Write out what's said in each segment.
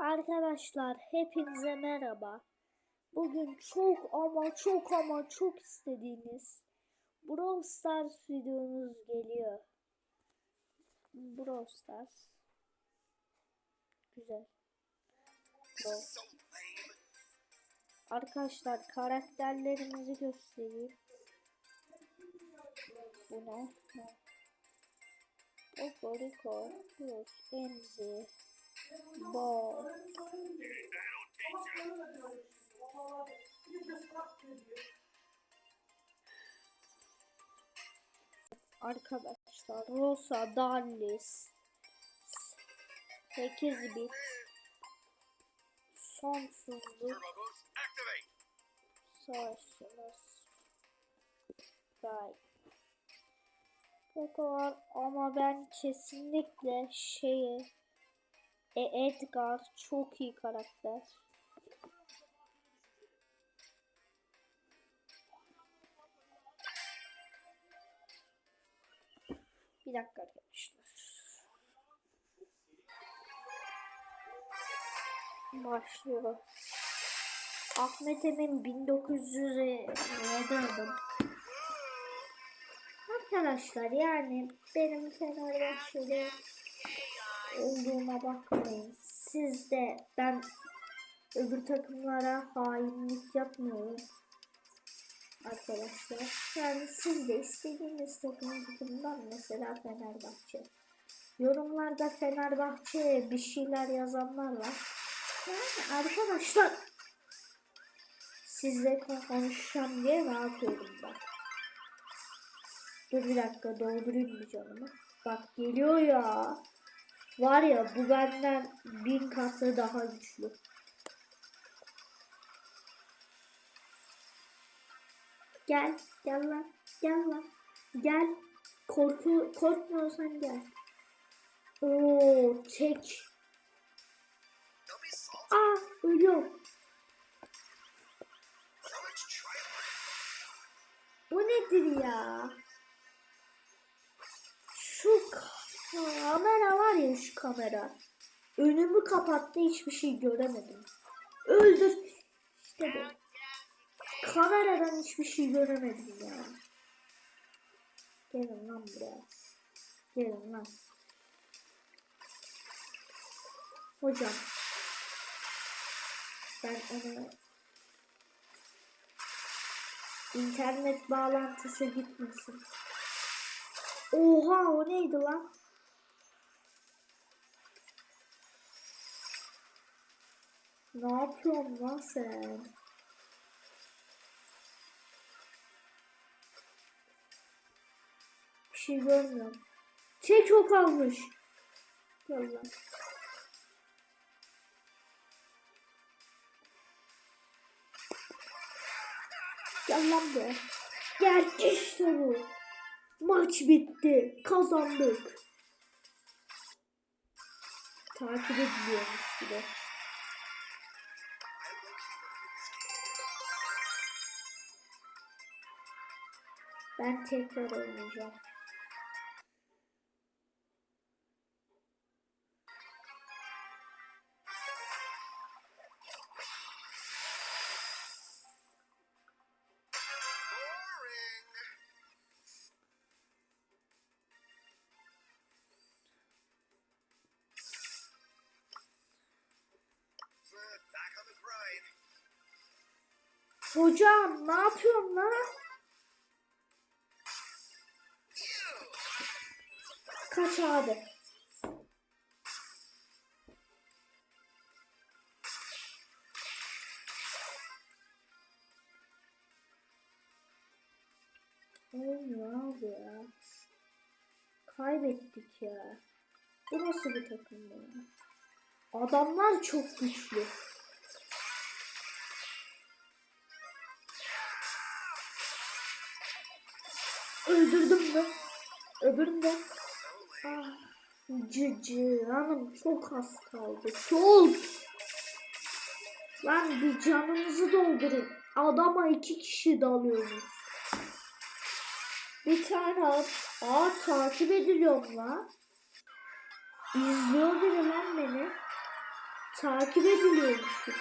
Arkadaşlar hepinize merhaba. Bugün çok ama çok ama çok istediğiniz Brawl Stars videomuz geliyor. Brawl Stars. Güzel. Brawl. Arkadaşlar karakterlerimizi göstereyim. Bu ne? Okoriko, Plus, Emzi, Bo, Arkadaşlar Rosa, Darlis, 8 bit, sonsuzluk, savaşçımız, Pride. Poco var ama ben kesinlikle şeyi e Edgar çok iyi karakter. Bir dakika arkadaşlar. Başlıyor. Ahmet Emin 1907 adım. Arkadaşlar yani benim Fenerbahçeli olduğuma bakmayın. Siz de ben öbür takımlara hainlik yapmıyorum. Arkadaşlar. Yani siz de istediğiniz takım takımdan mesela Fenerbahçe. Yorumlarda Fenerbahçe'ye bir şeyler yazanlar var. Yani arkadaşlar sizle konuşacağım diye ne yapıyorum ben. Dur bir dakika doldurayım bir canımı. Bak geliyor ya. Var ya bu benden bin katı daha güçlü. Gel, gel lan, gel lan. Gel. Korku, korkmuyorsan gel. Oo, salty. Aa, ölüyorum. Much trailer. Bu nedir ya? Kamera var ya şu kamera. Önümü kapattı hiçbir şey göremedim. Öldür. İşte bu. Kameradan hiçbir şey göremedim ya. Gelin lan buraya. Gelin lan. Hocam. Ben onu İnternet bağlantısı gitmesin. Oha o neydi lan? Ne yapıyorsun lan sen? Bir şey görmüyorum. Tek ok almış. Gel lan. Gel lan be. Gel işte bu. Maç bitti. Kazandık. Takip ediliyormuş bir de. Ben tekrar oynayacağım. Hocam ne yapıyorsun lan? Kaç abi. Olmuyor abi ya. Kaybettik ya. Bu nasıl bir takım ya? Adamlar çok güçlü. Öldürdüm mü? Öbürünü de. Ah, Cici hanım çok az kaldı. Çok. Lan bir canınızı doldurun. Adama iki kişi dalıyorsunuz. Bir tane at. Aa takip ediliyorum lan. İzliyor biri lan beni. Takip ediliyormuşum.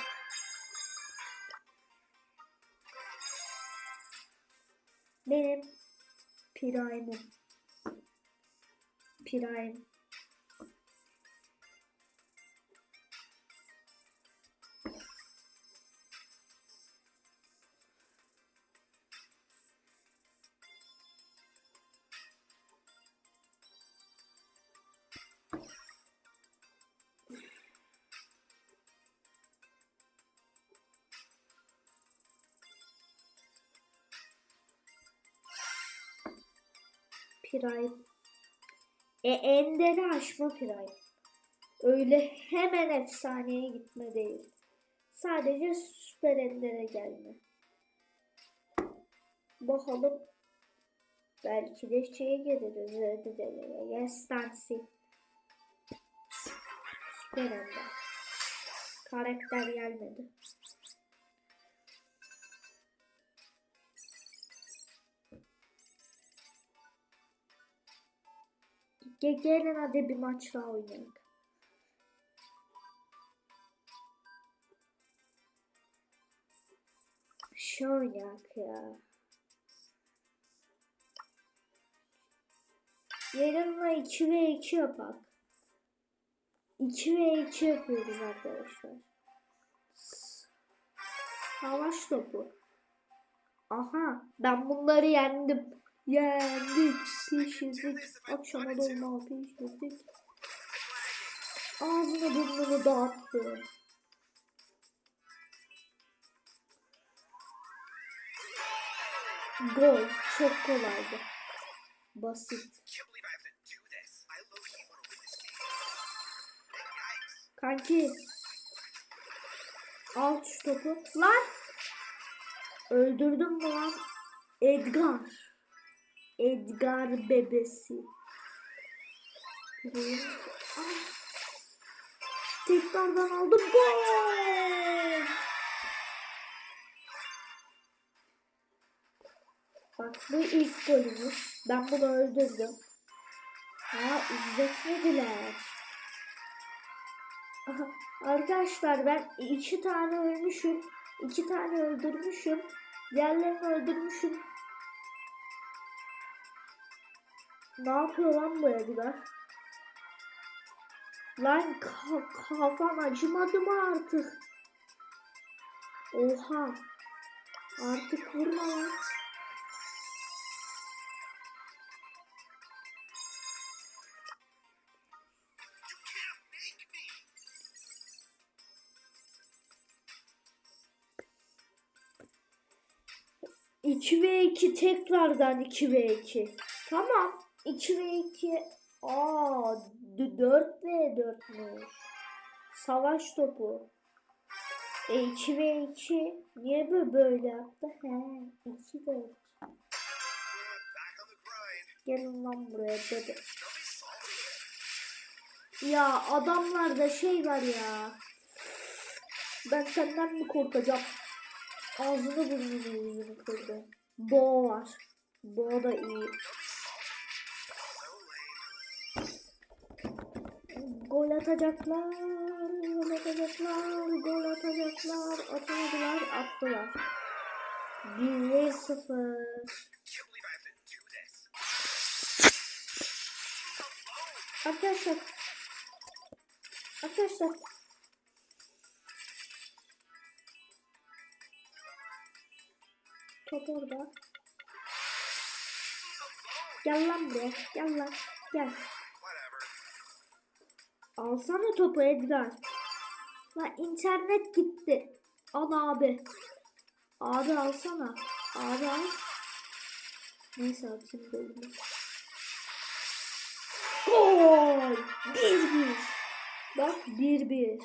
Benim Prime'ım. Pi rein. Pi. E Ender'i aşma Prime. Öyle hemen efsaneye gitme değil. Sadece süper Ender'e gelme. Bakalım. Belki de şeye geliriz. Reddede'ye. Yestansi. Süper Ender. Karakter gelmedi. Ge- Gelin hadi bir maç daha oynayalım. Şey oynayak ya. Yarınla 2 ve 2 yapak. 2 ve 2 yapıyoruz arkadaşlar. Savaş topu. Aha ben bunları yendim. Yendik, pişirdik. Akşama dolma pişirdik. Ağzını burnunu dağıttı. Gol çok kolaydı. Basit. Kanki. Al şu topu. Lan. Öldürdüm mü lan? Edgar. Edgar bebesi. Tekrardan aldım. Gol. Bak bu ilk golümüz. Ben bunu öldürdüm. Ha izletmediler. Arkadaşlar ben iki tane ölmüşüm. iki tane öldürmüşüm. Diğerlerini öldürmüşüm. Ne yapıyor lan bu Edgar? Lan ka- kafam acımadı mı artık? Oha. Artık vurma lan. 2 ve 2 tekrardan 2 ve 2. Tamam. 2 ve 2. Aa 4 ve 4'müş. Savaş topu. E 2 ve 2. Niye böyle böyle yaptı? He 2 4. We're back on the grind. Gelin lan buraya dede. Don't be salty. Ya adamlarda şey var ya. Ben senden mi korkacağım? Ağzını burnunu yüzünü kırdı. Boğa var. Boğa da iyi. Gol atacaklar. Gol atacaklar. Gol atacaklar. Atamadılar. Attılar. 1 0. Can't believe I have to do this. Arkadaşlar. Arkadaşlar. Top orada. Gel lan buraya. Gel lan. Gel. Alsana topu Edgar. Lan internet gitti. Al abi. Abi alsana. Abi al. Neyse atayım bölümü. Gol! 1-1. Bak 1-1. Boring.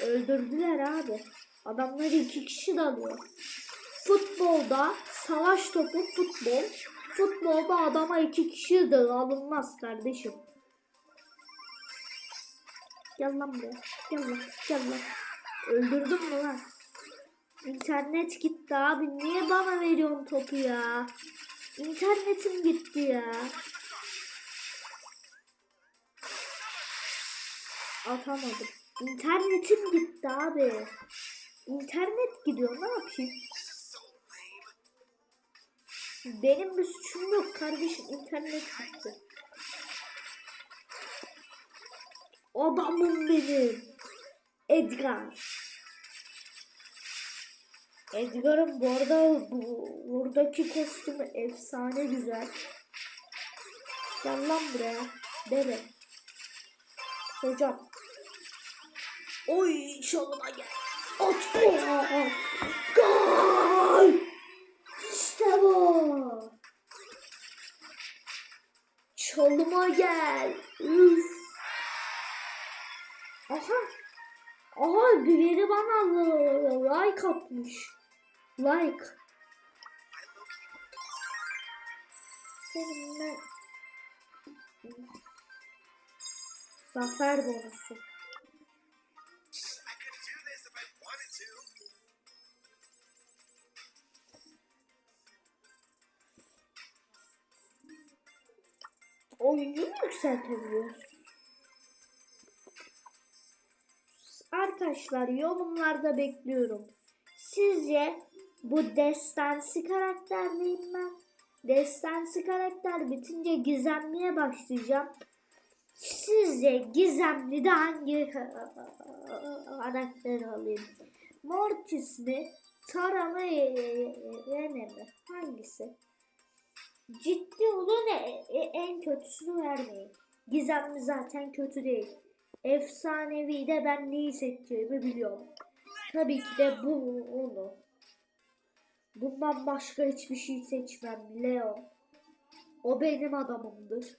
Öldürdüler abi. Adamlar iki kişi dalıyor. Futbolda savaş topu futbol. Futbolda adama iki kişi de alınmaz kardeşim. Gel lan buraya. Gel lan. Gel lan. Öldürdün mü lan? İnternet gitti abi. Niye bana veriyorsun topu ya? İnternetim gitti ya. Atamadım. İnternetim gitti abi. İnternet gidiyor ne yapayım? Benim bir suçum yok kardeşim. internet gitti. Adamım benim. Edgar. Edgar'ın bu arada bu, buradaki kostümü efsane güzel. Gel lan buraya. Deme. Hocam. Oy çalıma gel. At. Gol. Çalıma gel. Üf. Aha. Aha biri bana like atmış. Like. Seninle Zafer bonusu. Oyuncu mu yükseltebiliyoruz? Arkadaşlar yorumlarda bekliyorum. Sizce bu destansı karakter miyim ben? Destansı karakter bitince gizemliye başlayacağım. Sizce gizemli de hangi karakteri alayım? Mortis mi? Tara mı? Rene mi? Hangisi? Ciddi olun e- e- en kötüsünü vermeyin. Gizemli zaten kötü değil. Efsanevi de ben neyi seçeceğimi biliyorum. Tabii ki de bu onu. Bundan başka hiçbir şey seçmem. Leon. O benim adamımdır.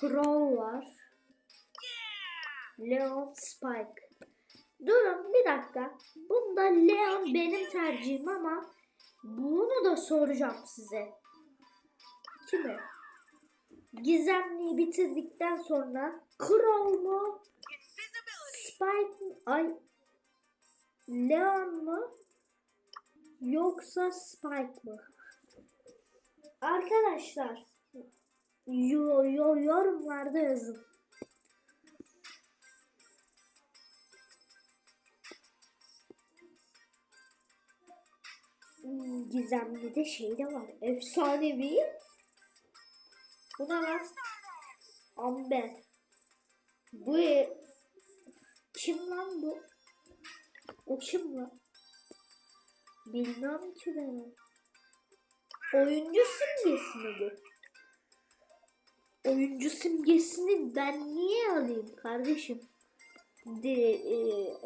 Crow var. Leon Spike. Durun bir dakika. Bunda Leon benim tercihim ama bunu da soracağım size. Kimi? Gizemliyi bitirdikten sonra Crow mu? Spike mi? Ay Leon mu? Yoksa Spike mı? Arkadaşlar yo, yo, yorumlarda yazın. Gizemli de şey de var. Efsanevi. Bu ne lan? Amber. Bu e- kim lan bu? O kim lan? Bilmem ki ben. Oyuncu simgesi mi bu? Oyuncu simgesini ben niye alayım kardeşim? De, e,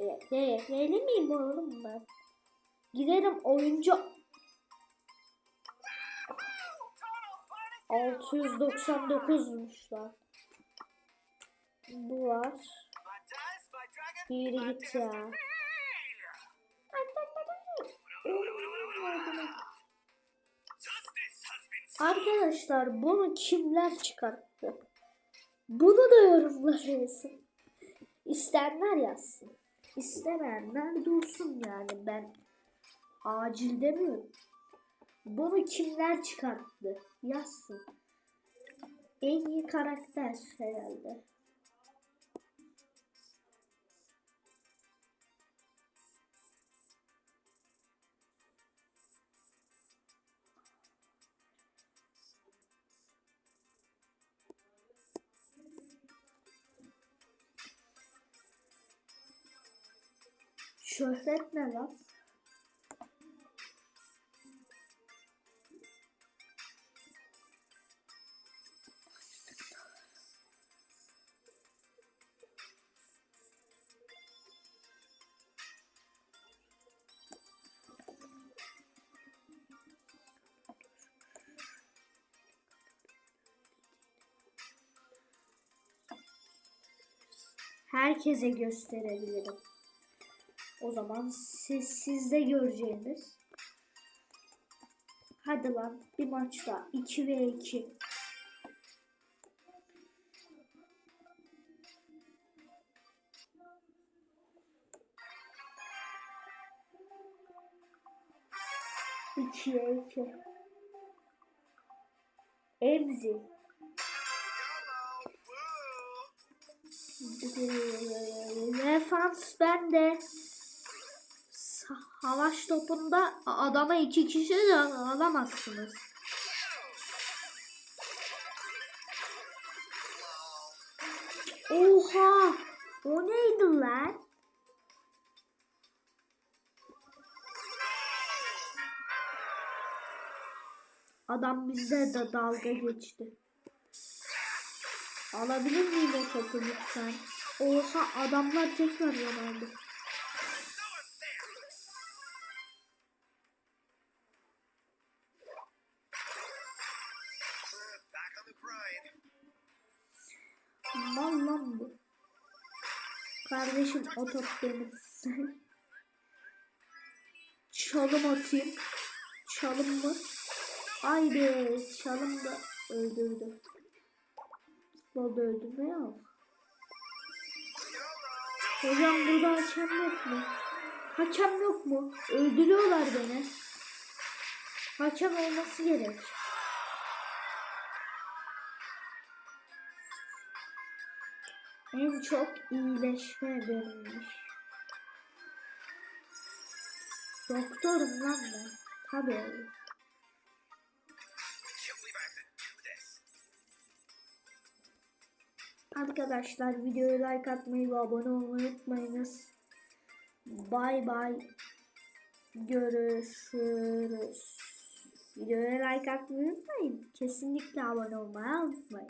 e, de, deli miyim oğlum ben? Giderim oyuncu 699'muş lan. Bu var. Yürü git ya. Arkadaşlar bunu kimler çıkarttı? Bunu da yorumlara yazın. İsteyenler yazsın. İstemeyenler dursun yani ben acil demiyorum. Bunu kimler çıkarttı? Yazsın. En iyi karakter herhalde. Şöhret ne lan? Herkese gösterebilirim. O zaman siz sizde göreceğiniz. Hadi lan bir maçta 2 ve 2. İkiye iki. Emzi. Defans bende. Sa- Savaş topunda adama iki kişi de alamazsınız. Oha! O neydi lan? Adam bize de dalga geçti. Alabilir miyim o topu lütfen? Oha adamlar tekrar grind. Mal lan bu. Kardeşim o top. Çalım atayım. Çalım mı? Ay be çalım da öldürdü. Futbolda öldürme yok. Hocam burada hakem yok mu? Hakem yok mu? Öldürüyorlar beni. Hakem olması gerek. En çok iyileşme verilmiş. Doktorum lan ben. Tabii Arkadaşlar videoya like atmayı ve abone olmayı unutmayınız. Bay bay. Görüşürüz. Videoya like atmayı unutmayın. Kesinlikle abone olmayı unutmayın.